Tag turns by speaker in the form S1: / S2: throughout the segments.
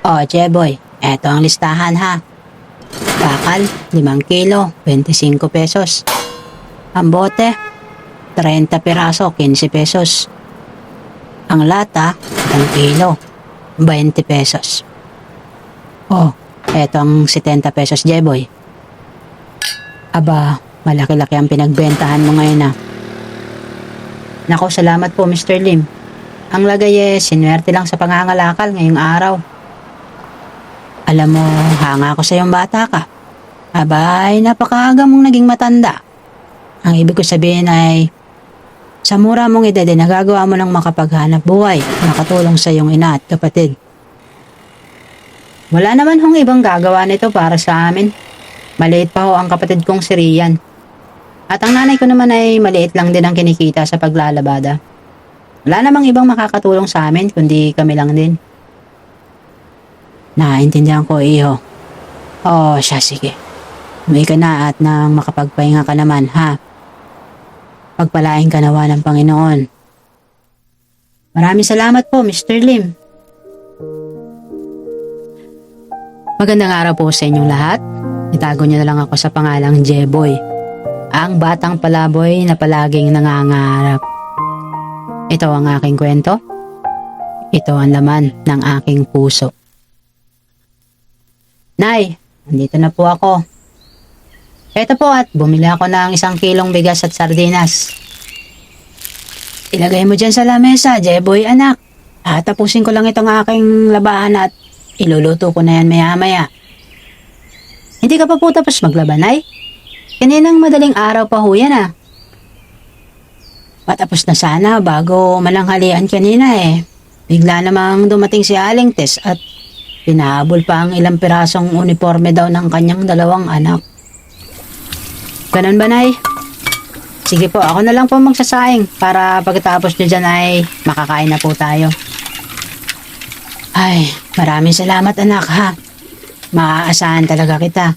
S1: O, Jeboy, eto ang listahan ha. Bakal, 5 kilo, 25 pesos. Ang bote, 30 piraso, 15 pesos. Ang lata, 1 kilo, 20 pesos. Oh, eto ang 70 pesos, Jeboy. Aba, malaki-laki ang pinagbentahan mo ngayon ah. Nako, salamat po, Mr. Lim. Ang lagay eh, sinwerte lang sa pangangalakal ngayong araw. Alam mo, hanga ako sa iyong bata ka. Abay, napakaaga mong naging matanda. Ang ibig ko sabihin ay, sa mura mong edad ay nagagawa mo ng makapaghanap buhay, nakatulong sa iyong ina at kapatid. Wala naman hong ibang gagawa nito para sa amin. Maliit pa ho ang kapatid kong si Rian. At ang nanay ko naman ay maliit lang din ang kinikita sa paglalabada. Wala namang ibang makakatulong sa amin kundi kami lang din. Naintindihan ko, iho. Oh, siya, sige. Umuwi ka na at nang makapagpahinga ka naman, ha? Pagpalain ka nawa ng Panginoon. Maraming salamat po, Mr. Lim. Magandang araw po sa inyong lahat. Itago niyo na lang ako sa pangalang Jeboy. Ang batang palaboy na palaging nangangarap. Ito ang aking kwento. Ito ang laman ng aking puso. Nay, nandito na po ako. Ito po at bumili ako ng isang kilong bigas at sardinas. Ilagay mo dyan sa lamesa, Jeboy anak. At ko lang itong aking labahan at iluluto ko na yan maya maya. Hindi ka pa po tapos maglaba, Nay? Kaninang madaling araw pa ho yan ah. Patapos na sana bago malanghalian kanina eh. Bigla namang dumating si Aling Tess at pinahabol pa ang ilang pirasong uniforme daw ng kanyang dalawang anak. Ganun ba, Nay? Sige po, ako na lang po magsasaing para pagkatapos nyo dyan ay makakain na po tayo. Ay, maraming salamat anak ha. Maaasahan talaga kita.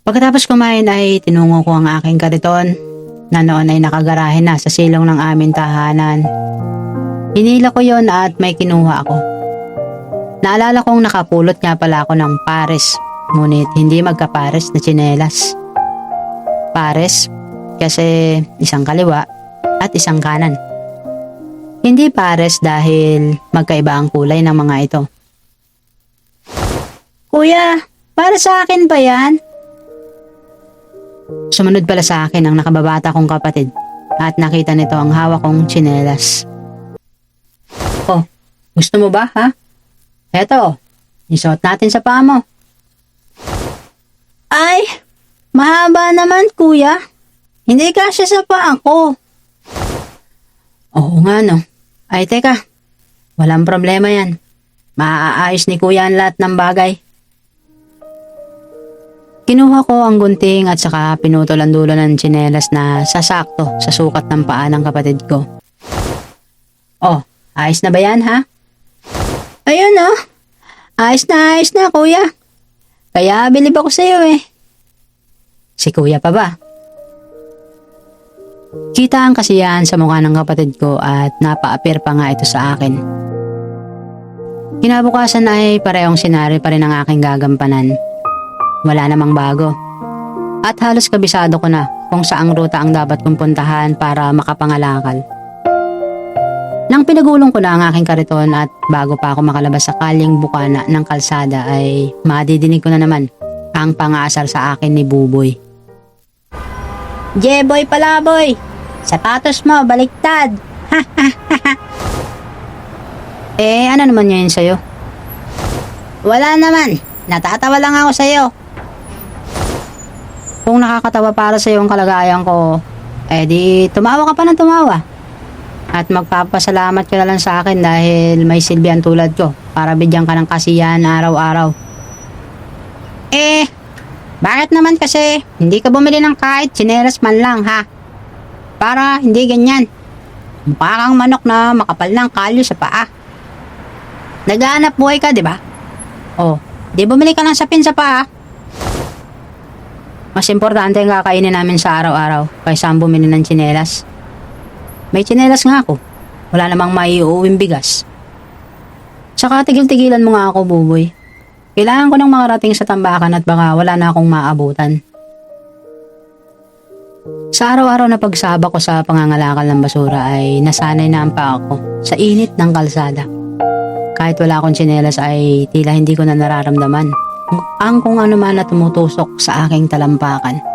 S1: Pagkatapos kumain ay tinungo ko ang aking kariton na noon ay nakagarahe na sa silong ng aming tahanan. Hinila ko yon at may kinuha ako. Naalala kong nakapulot nga pala ako ng pares, ngunit hindi magkapares na tsinelas. Pares kasi isang kaliwa at isang kanan. Hindi pares dahil magkaiba ang kulay ng mga ito. Kuya, para sa akin ba yan? Sumunod pala sa akin ang nakababata kong kapatid at nakita nito ang hawak kong tsinelas. Oh, gusto mo ba ha? Eto, isuot natin sa paa mo. Ay, mahaba naman kuya. Hindi kasya sa paa ko. Oo nga no. Ay teka, walang problema yan. Maaayos ni kuya ang lahat ng bagay. Kinuha ko ang gunting at saka pinutol ang dulo ng tsinelas na sasakto sa sukat ng paa ng kapatid ko. Oh, ayos na ba yan ha? Ayun oh. Ayos na ayos na kuya. Kaya bilib ako sa'yo eh. Si kuya pa ba? Kita ang kasiyahan sa mukha ng kapatid ko at napa-appear pa nga ito sa akin. Kinabukasan ay parehong senaryo pa rin ang aking gagampanan. Wala namang bago. At halos kabisado ko na kung saang ruta ang dapat kong puntahan para makapangalakal. Nang pinagulong ko na ang aking kariton at bago pa ako makalabas sa kaling bukana ng kalsada ay madidinig ko na naman ang pangaasar sa akin ni Buboy. Jeboy palaboy! Sapatos mo, baliktad! eh, ano naman yun sa'yo? Wala naman. Natatawa lang ako sa'yo. Kung nakakatawa para sa'yo ang kalagayan ko, eh di tumawa ka pa ng tumawa. At magpapasalamat ka na lang sa akin dahil may silbihan tulad ko para bigyan ka ng kasiyahan araw-araw. Eh, bakit naman kasi hindi ka bumili ng kahit tsinelas man lang ha? Para hindi ganyan. Mukha kang manok na makapal ng kalyo sa paa. Naghahanap buhay ka, di ba? Oh, di bumili ka ng sapin sa paa. Mas importante ang kakainin namin sa araw-araw kaysa ang bumili ng tsinelas. May tsinelas nga ako. Wala namang maiuwing bigas. Tsaka tigil-tigilan mo nga ako, buboy. Kailangan ko nang makarating sa tambakan at baka wala na akong maabutan. Sa araw-araw na pagsaba ko sa pangangalakal ng basura ay nasanay na ang paa ko sa init ng kalsada. Kahit wala akong tsinelas ay tila hindi ko na nararamdaman ang kung ano man na tumutusok sa aking talampakan.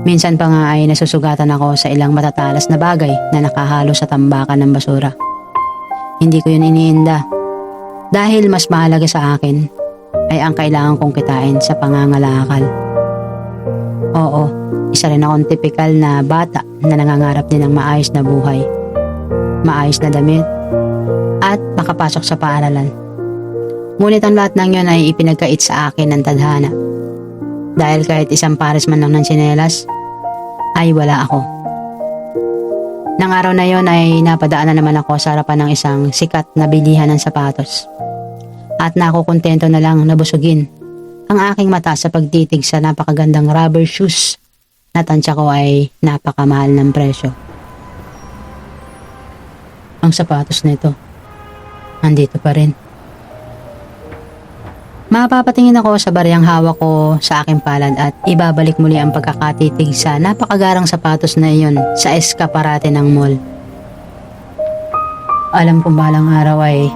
S1: Minsan pa nga ay nasusugatan ako sa ilang matatalas na bagay na nakahalo sa tambakan ng basura. Hindi ko yun iniinda. Dahil mas mahalaga sa akin ay ang kailangan kong kitain sa pangangalakal. Oo, isa rin akong typical na bata na nangangarap din ng maayos na buhay. Maayos na damit at makapasok sa paaralan. Ngunit ang lahat ng yun ay ipinagkait sa akin ng tadhana. Dahil kahit isang pares man lang ng tsinelas, ay wala ako. Nang araw na yon ay napadaan na naman ako sa harapan ng isang sikat na bilihan ng sapatos. At nakukontento na lang nabusugin ang aking mata sa pagtitig sa napakagandang rubber shoes na tansya ko ay napakamahal ng presyo. Ang sapatos nito, andito pa rin. Mapapatingin ako sa bariyang hawak ko sa aking palad at ibabalik muli ang pagkakatitig sa napakagarang sapatos na iyon sa eskaparate ng mall. Alam kong balang araw ay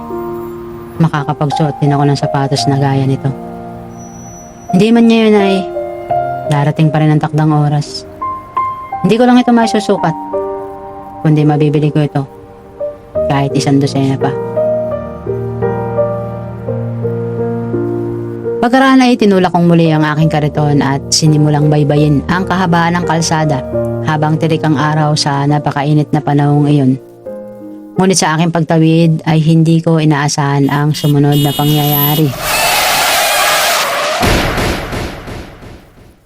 S1: makakapagsuot din ako ng sapatos na gaya nito. Hindi man ngayon ay darating pa rin ang takdang oras. Hindi ko lang ito masusukat, kundi mabibili ko ito kahit isang dosena pa. Pagkaraan ay tinulak kong muli ang aking kariton at sinimulang baybayin ang kahabaan ng kalsada habang tirik ang araw sa napakainit na panahong iyon. Ngunit sa aking pagtawid ay hindi ko inaasahan ang sumunod na pangyayari.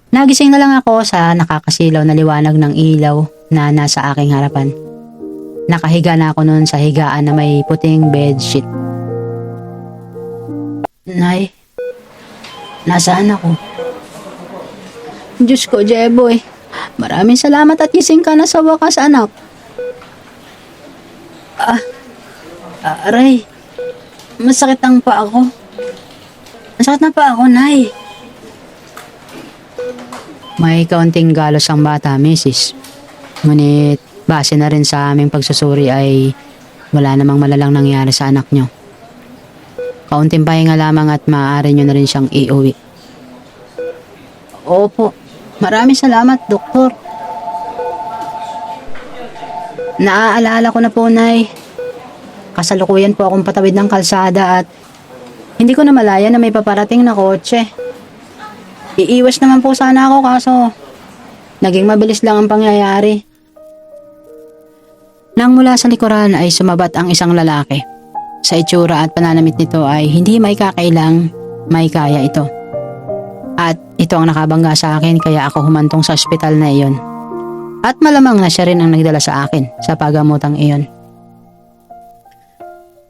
S1: Nagising na lang ako sa nakakasilaw na liwanag ng ilaw na nasa aking harapan. Nakahiga na ako noon sa higaan na may puting bedsheet. Nay, nasaan ako? Diyos ko, Jeboy. Maraming salamat at gising ka na sa wakas, anak. Ah, aray. Masakit ang pa ako. Masakit na pa ako, Nay. May kaunting galos ang bata, Mrs. Ngunit base na rin sa aming pagsusuri ay wala namang malalang nangyari sa anak nyo. Kaunting pahinga lamang at maaari nyo na rin siyang iuwi. Opo, maraming salamat, doktor. Naaalala ko na po, Nay. Kasalukuyan po akong patawid ng kalsada at hindi ko na malaya na may paparating na kotse. Iiwas naman po sana ako kaso naging mabilis lang ang pangyayari. Nang mula sa likuran ay sumabat ang isang lalaki. Sa itsura at pananamit nito ay hindi may kakailang may kaya ito. At ito ang nakabangga sa akin kaya ako humantong sa ospital na iyon. At malamang na siya rin ang nagdala sa akin sa pagamutang iyon.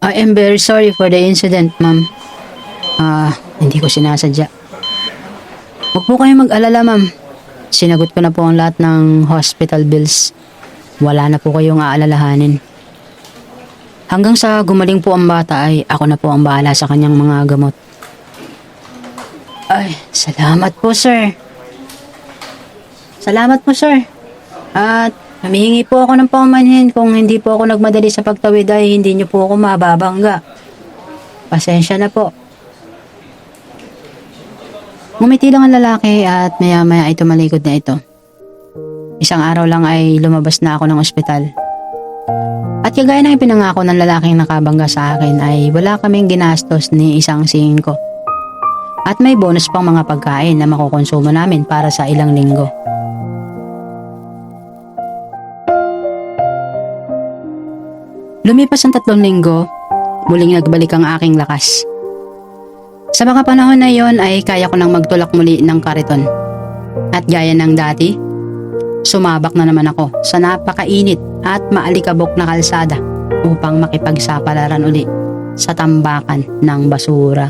S1: I am very sorry for the incident, ma'am. Ah, hindi ko sinasadya. Huwag po kayong mag-alala, ma'am. Sinagot ko na po ang lahat ng hospital bills. Wala na po kayong aalalahanin. Hanggang sa gumaling po ang bata ay ako na po ang bahala sa kanyang mga gamot. Ay, salamat po, sir. Salamat po, sir. At humihingi po ako ng paumanhin kung hindi po ako nagmadali sa pagtawid ay hindi niyo po ako mababangga. Pasensya na po. Ngumiti lang ang lalaki at maya-maya ay tumalikod na ito. Isang araw lang ay lumabas na ako ng ospital. At kagaya ng ipinangako ng lalaking nakabangga sa akin ay wala kaming ginastos ni isang singko. At may bonus pang mga pagkain na makukonsumo namin para sa ilang linggo. Lumipas ang tatlong linggo, muling nagbalik ang aking lakas. Sa mga panahon na yon ay kaya ko nang magtulak muli ng kariton. At gaya ng dati, sumabak na naman ako sa napakainit at maalikabok na kalsada upang makipagsapalaran uli sa tambakan ng basura.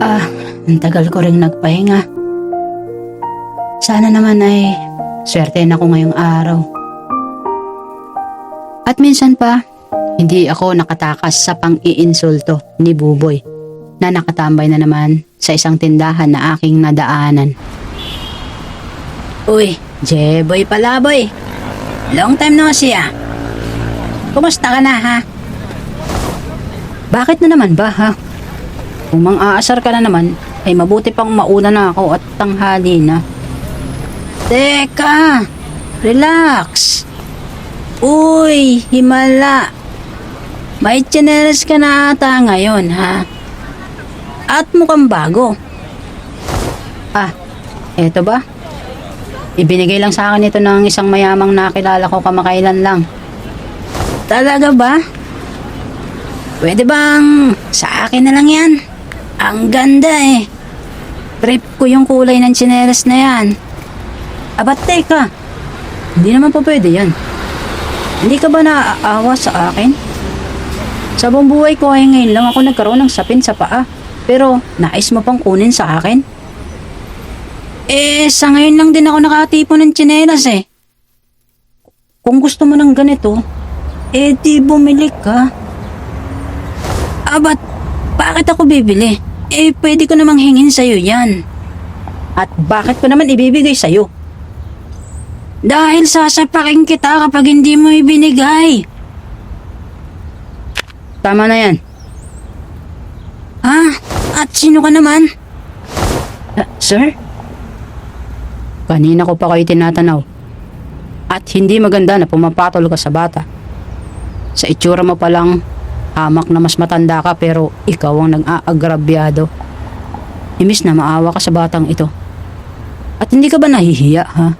S1: Ah, ang tagal ko ring nagpahinga. Sana naman ay swerte na ako ngayong araw. At minsan pa, hindi ako nakatakas sa pang-iinsulto ni Buboy na nakatambay na naman sa isang tindahan na aking nadaanan. Uy, Jeboy pala boy. Long time no see ah. Kumusta ka na ha? Bakit na naman ba ha? Kung mang-aasar ka na naman, ay mabuti pang mauna na ako at tanghali na. Teka, relax. Uy, himala. May chinelas ka na ata ngayon, ha? At mukhang bago. Ah, eto ba? Ibinigay lang sa akin ito ng isang mayamang nakilala ko kamakailan lang. Talaga ba? Pwede bang sa akin na lang yan? Ang ganda eh. Trip ko yung kulay ng chinelas na yan. Abat teka, hindi naman po pwede yan. Hindi ka ba naaawa sa akin? Sa buong buhay ko ay ngayon lang ako nagkaroon ng sapin sa paa. Pero nais mo pang kunin sa akin? Eh, sa ngayon lang din ako nakatipo ng tsinelas eh. Kung gusto mo ng ganito, eh di bumili ka. Abat, bakit ako bibili? Eh, pwede ko namang hingin sa'yo yan. At bakit ko naman ibibigay sa'yo? Dahil sasapakin kita kapag hindi mo ibinigay. Tama na yan. Ah, at sino ka naman? Ah, sir? Kanina ko pa kayo tinatanaw. At hindi maganda na pumapatol ka sa bata. Sa itsura mo pa lang, hamak na mas matanda ka pero ikaw ang nag-aagrabyado. Imis na maawa ka sa batang ito. At hindi ka ba nahihiya ha?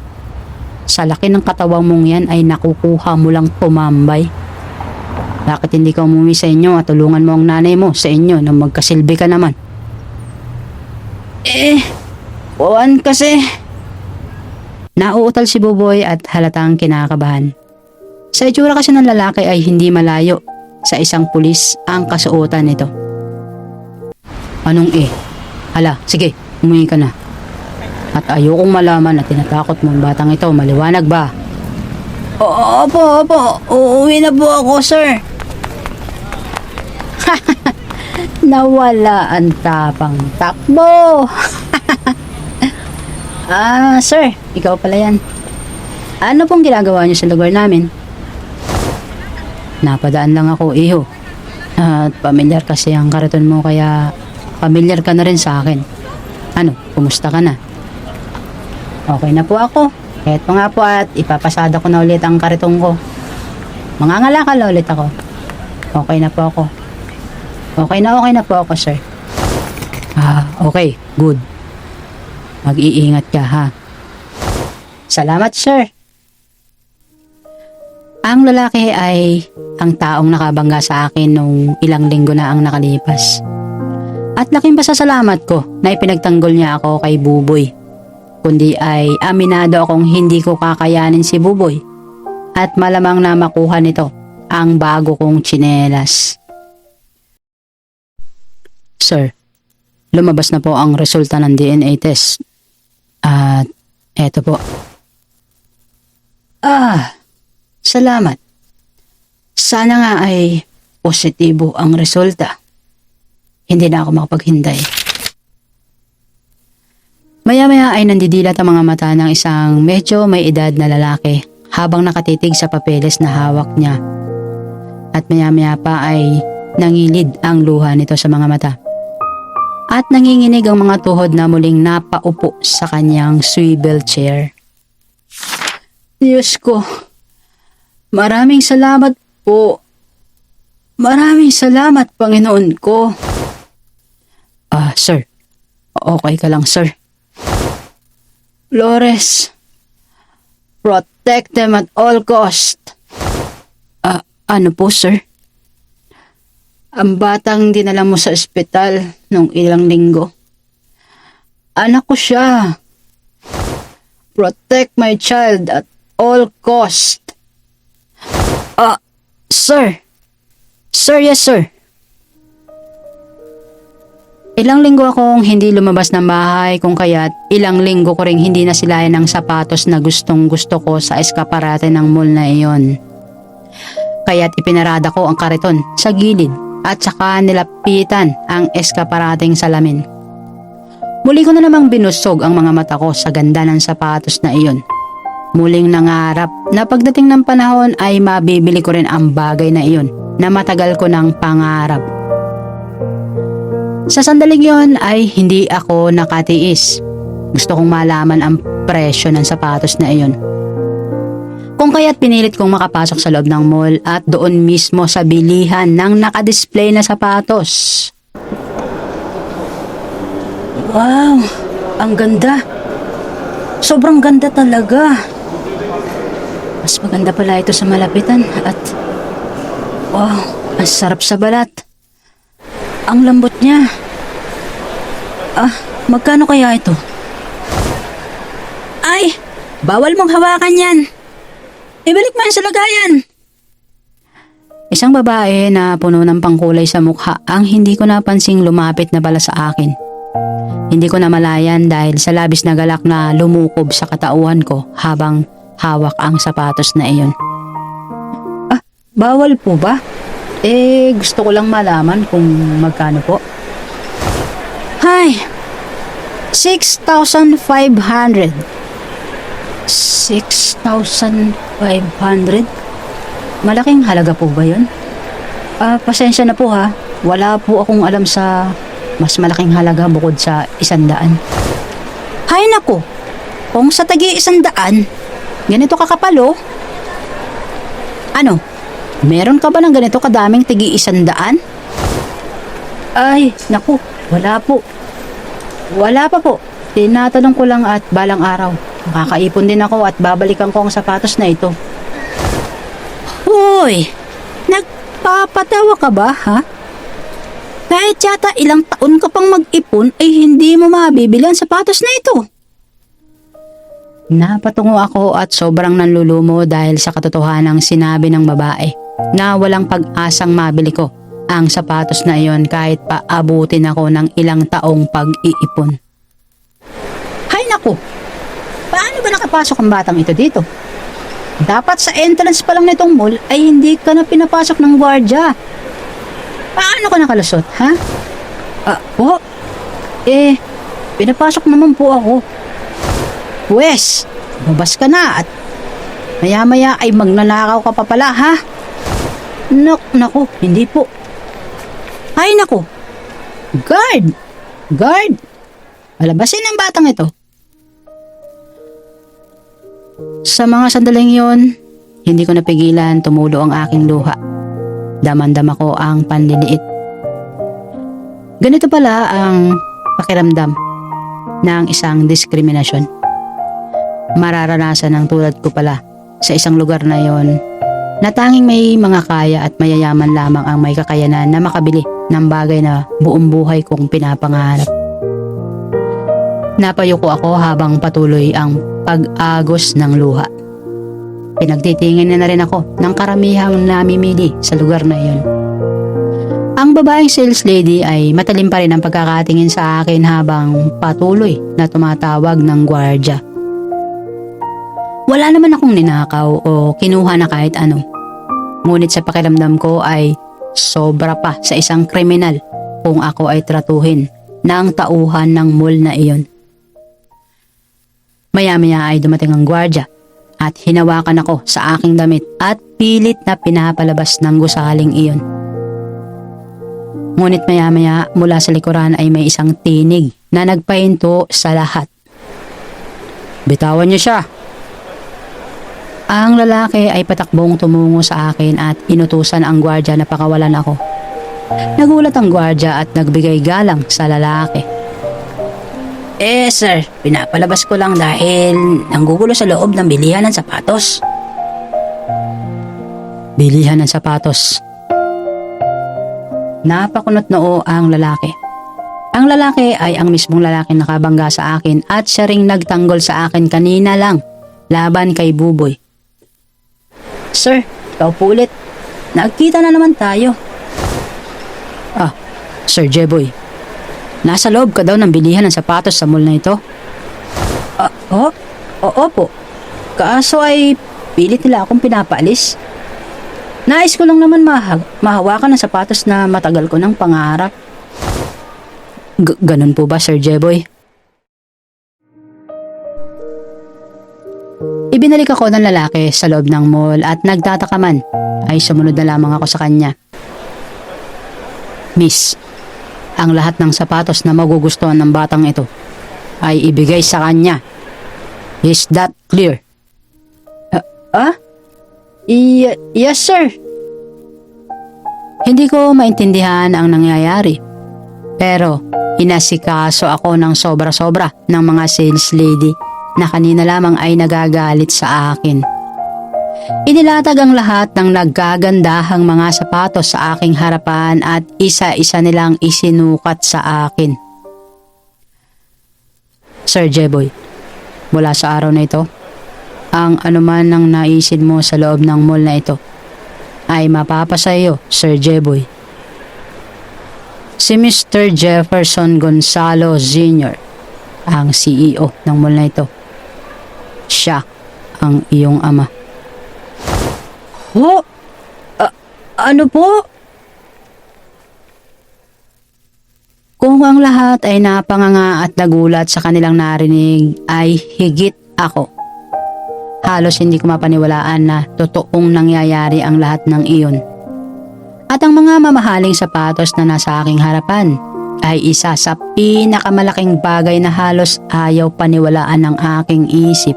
S1: Sa laki ng katawang mong yan ay nakukuha mo lang tumambay. Bakit hindi ka umuwi sa inyo at tulungan mo ang nanay mo sa inyo na magkasilbi ka naman? Eh, buwan kasi. Nauutal si Buboy at halatang kinakabahan. Sa itsura kasi ng lalaki ay hindi malayo sa isang pulis ang kasuotan nito. Anong eh? Hala, sige, umuwi ka na. At ayokong malaman na tinatakot mong batang ito, maliwanag ba? Opo, opo. Uuwi na po ako, sir. Nawala ang tapang takbo. ah, sir, ikaw pala yan. Ano pong ginagawa niyo sa lugar namin? Napadaan lang ako, iho. At pamilyar kasi ang karaton mo kaya pamilyar ka na rin sa akin. Ano, kumusta ka na? Okay na po ako. Eto nga po at ipapasada ko na ulit ang karitong ko. Mangangalakal na ulit ako. Okay na po ako. Okay na okay na po ako, sir. Ah, okay. Good. Mag-iingat ka, ha? Salamat, sir. Ang lalaki ay ang taong nakabangga sa akin nung ilang linggo na ang nakalipas. At laking pasasalamat ko na ipinagtanggol niya ako kay Buboy. Kundi ay aminado akong hindi ko kakayanin si Buboy. At malamang na makuha nito ang bago kong tsinelas. Sir, lumabas na po ang resulta ng DNA test. At eto po. Ah, salamat. Sana nga ay positibo ang resulta. Hindi na ako makapaghintay. Maya-maya ay nandidilat ang mga mata ng isang medyo may edad na lalaki habang nakatitig sa papeles na hawak niya. At maya-maya pa ay nangilid ang luha nito sa mga mata. At nanginginig ang mga tuhod na muling napaupo sa kanyang swivel chair. Diyos ko, maraming salamat po. Maraming salamat, Panginoon ko. Ah, sir. Okay ka lang, sir. Flores, protect them at all cost. Ah, ano po, sir? Ang batang dinala mo sa ospital nung ilang linggo. Anak ko siya. Protect my child at all cost. Ah, sir. Sir, yes, sir. Ilang linggo akong hindi lumabas ng bahay kung kaya't ilang linggo ko ring hindi nasilayan ng sapatos na gustong gusto ko sa eskaparate ng mall na iyon. Kaya't ipinarada ko ang kariton sa gilid at saka nilapitan ang eskaparating salamin. Muli ko na namang binusog ang mga mata ko sa ganda ng sapatos na iyon. Muling nangarap na pagdating ng panahon ay mabibili ko rin ang bagay na iyon na matagal ko ng pangarap. Sa sandaling yon ay hindi ako nakatiis. Gusto kong malaman ang presyo ng sapatos na iyon. Kaya't pinilit kong makapasok sa loob ng mall at doon mismo sa bilihan ng nakadisplay na sapatos. Wow, ang ganda. Sobrang ganda talaga. Mas maganda pala ito sa malapitan at wow, ang sarap sa balat. Ang lambot niya. Ah, magkano kaya ito? Ay, bawal mong hawakan yan. Ibalik mo yan sa lagayan. Isang babae na puno ng pangkulay sa mukha ang hindi ko napansing lumapit na pala sa akin. Hindi ko namalayan dahil sa labis na galak na lumukob sa katauhan ko habang hawak ang sapatos na iyon. Ah, bawal po ba? Eh, gusto ko lang malaman kung magkano po. Hay, 6,500. 6,500? Malaking halaga po ba yun? Ah, pasensya na po ha. Wala po akong alam sa mas malaking halaga bukod sa isandaan. Hay nako, kung sa tagi isandaan, ganito kakapal oh. Ano, meron ka ba ng ganito kadaming tigi isandaan? Ay, naku, wala po. Wala pa po. Tinatanong ko lang at balang araw. Makakaipon din ako at babalikan ko ang sapatos na ito. Hoy! Nagpapatawa ka ba, ha? Kahit yata ilang taon ka pang mag-ipon ay hindi mo mabibili ang sapatos na ito. Napatungo ako at sobrang nanlulumo dahil sa katotohanang sinabi ng babae na walang pag-asang mabili ko ang sapatos na iyon kahit pa abutin ako ng ilang taong pag-iipon. Hay naku! Nakapasok ang batang ito dito? Dapat sa entrance pa lang nitong mall ay hindi ka na pinapasok ng gwardya. Paano ka nakalusot, ha? Ah, po? Eh, pinapasok naman po ako. Pwes, mabas ka na at maya-maya ay magnanakaw ka pa pala, ha? Nak, naku, hindi po. Ay, naku. Guard! Guard! Palabasin ang batang ito. Sa mga sandaling yon, hindi ko napigilan tumulo ang aking luha. Damandama ko ang panliliit. Ganito pala ang pakiramdam ng isang diskriminasyon. Mararanasan ng tulad ko pala sa isang lugar na yon na tanging may mga kaya at mayayaman lamang ang may kakayanan na makabili ng bagay na buong buhay kong pinapangarap. Napayuko ako habang patuloy ang pag-agos ng luha. Pinagtitingin na rin ako ng karamihang namimili sa lugar na iyon. Ang babaeng sales lady ay matalim pa rin ang pagkakatingin sa akin habang patuloy na tumatawag ng gwardya. Wala naman akong ninakaw o kinuha na kahit ano. Ngunit sa pakiramdam ko ay sobra pa sa isang kriminal kung ako ay tratuhin ng tauhan ng mall na iyon. Maya-maya ay dumating ang gwardya at hinawakan ako sa aking damit at pilit na pinapalabas ng gusaling iyon. Ngunit maya-maya mula sa likuran ay may isang tinig na nagpahinto sa lahat. Bitawan niyo siya! Ang lalaki ay patakbong tumungo sa akin at inutusan ang gwardya na pakawalan ako. Nagulat ang gwardya at nagbigay galang sa lalaki. Eh sir, pinapalabas ko lang dahil nanggugulo sa loob ng bilihan ng sapatos. Bilihan ng sapatos. Napakunot noo ang lalaki. Ang lalaki ay ang mismong lalaki nakabangga sa akin at siya ring nagtanggol sa akin kanina lang laban kay Buboy. Sir, ikaw po ulit. Nagkita na naman tayo. Ah, Sir Jeboy. Nasa loob ka daw ng bilihan ng sapatos sa mall na ito. Ah, oh? Oo po. Kaso ay pilit nila akong pinapaalis. Nais ko lang naman mahag mahawakan ng sapatos na matagal ko ng pangarap. G- ganun po ba, Sir Jeboy? Ibinalik ako ng lalaki sa loob ng mall at nagtataka man ay sumunod na lamang ako sa kanya. Miss, ang lahat ng sapatos na magugustuhan ng batang ito ay ibigay sa kanya. Is that clear? Ah? ah? Y- yes, sir. Hindi ko maintindihan ang nangyayari. Pero inasikaso ako ng sobra-sobra ng mga sales lady na kanina lamang ay nagagalit sa akin. Inilatag ang lahat ng naggagandahang mga sapatos sa aking harapan at isa-isa nilang isinukat sa akin. Sir Jeboy, mula sa araw na ito, ang anuman ng naisin mo sa loob ng mall na ito ay mapapasayo, Sir Jeboy. Si Mr. Jefferson Gonzalo Sr., ang CEO ng mall na ito. Siya ang iyong ama. Ho? A- ano po? Kung ang lahat ay napanganga at nagulat sa kanilang narinig ay higit ako. Halos hindi ko mapaniwalaan na totoong nangyayari ang lahat ng iyon. At ang mga mamahaling sapatos na nasa aking harapan ay isa sa pinakamalaking bagay na halos ayaw paniwalaan ng aking isip.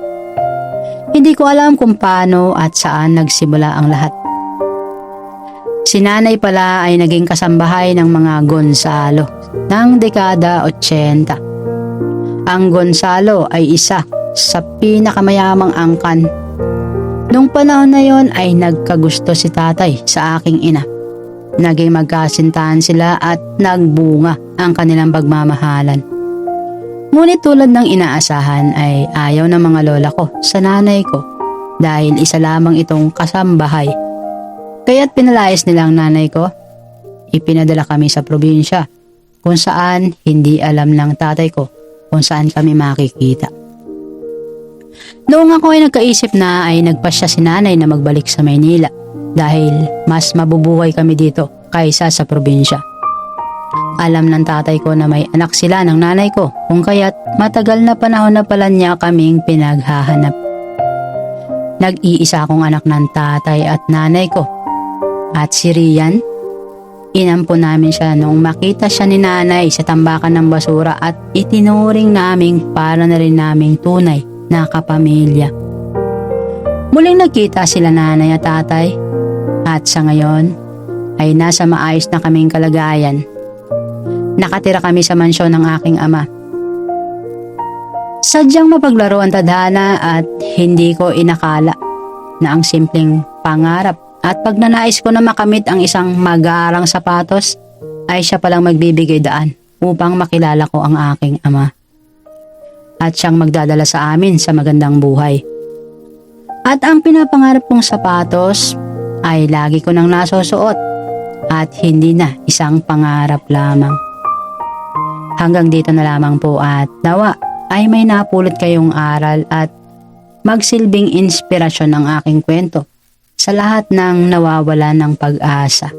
S1: Hindi ko alam kung paano at saan nagsimula ang lahat. Si nanay pala ay naging kasambahay ng mga Gonzalo ng dekada 80. Ang Gonzalo ay isa sa pinakamayamang angkan. Nung panahon na yon ay nagkagusto si tatay sa aking ina. Naging magkasintahan sila at nagbunga ang kanilang pagmamahalan. Ngunit tulad ng inaasahan ay ayaw ng mga lola ko sa nanay ko dahil isa lamang itong kasambahay. Kaya't pinalayas nila ang nanay ko. Ipinadala kami sa probinsya kung saan hindi alam ng tatay ko kung saan kami makikita. Noong ako ay nagkaisip na ay nagpasya si nanay na magbalik sa Maynila dahil mas mabubuhay kami dito kaysa sa probinsya. Alam ng tatay ko na may anak sila ng nanay ko kung kaya't matagal na panahon na pala niya kaming pinaghahanap. Nag-iisa akong anak ng tatay at nanay ko. At si Rian, inampo namin siya nung makita siya ni nanay sa tambakan ng basura at itinuring naming para na rin naming tunay na kapamilya. Muling nagkita sila nanay at tatay at sa ngayon ay nasa maayos na kaming kalagayan. Nakatira kami sa mansyon ng aking ama. Sadyang mapaglaro ang tadhana at hindi ko inakala na ang simpleng pangarap at pag nanais ko na makamit ang isang magarang sapatos ay siya palang magbibigay daan upang makilala ko ang aking ama. At siyang magdadala sa amin sa magandang buhay. At ang pinapangarap kong sapatos ay lagi ko nang nasusuot at hindi na isang pangarap lamang. Hanggang dito na lamang po at nawa ay may napulot kayong aral at magsilbing inspirasyon ang aking kwento sa lahat ng nawawala ng pag-asa.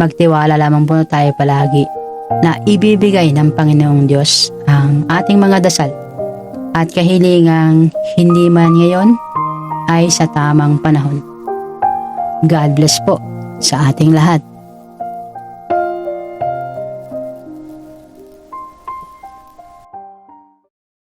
S1: Magtiwala lamang po tayo palagi na ibibigay ng Panginoong Diyos ang ating mga dasal at kahilingang hindi man ngayon ay sa tamang panahon. God bless po sa ating lahat.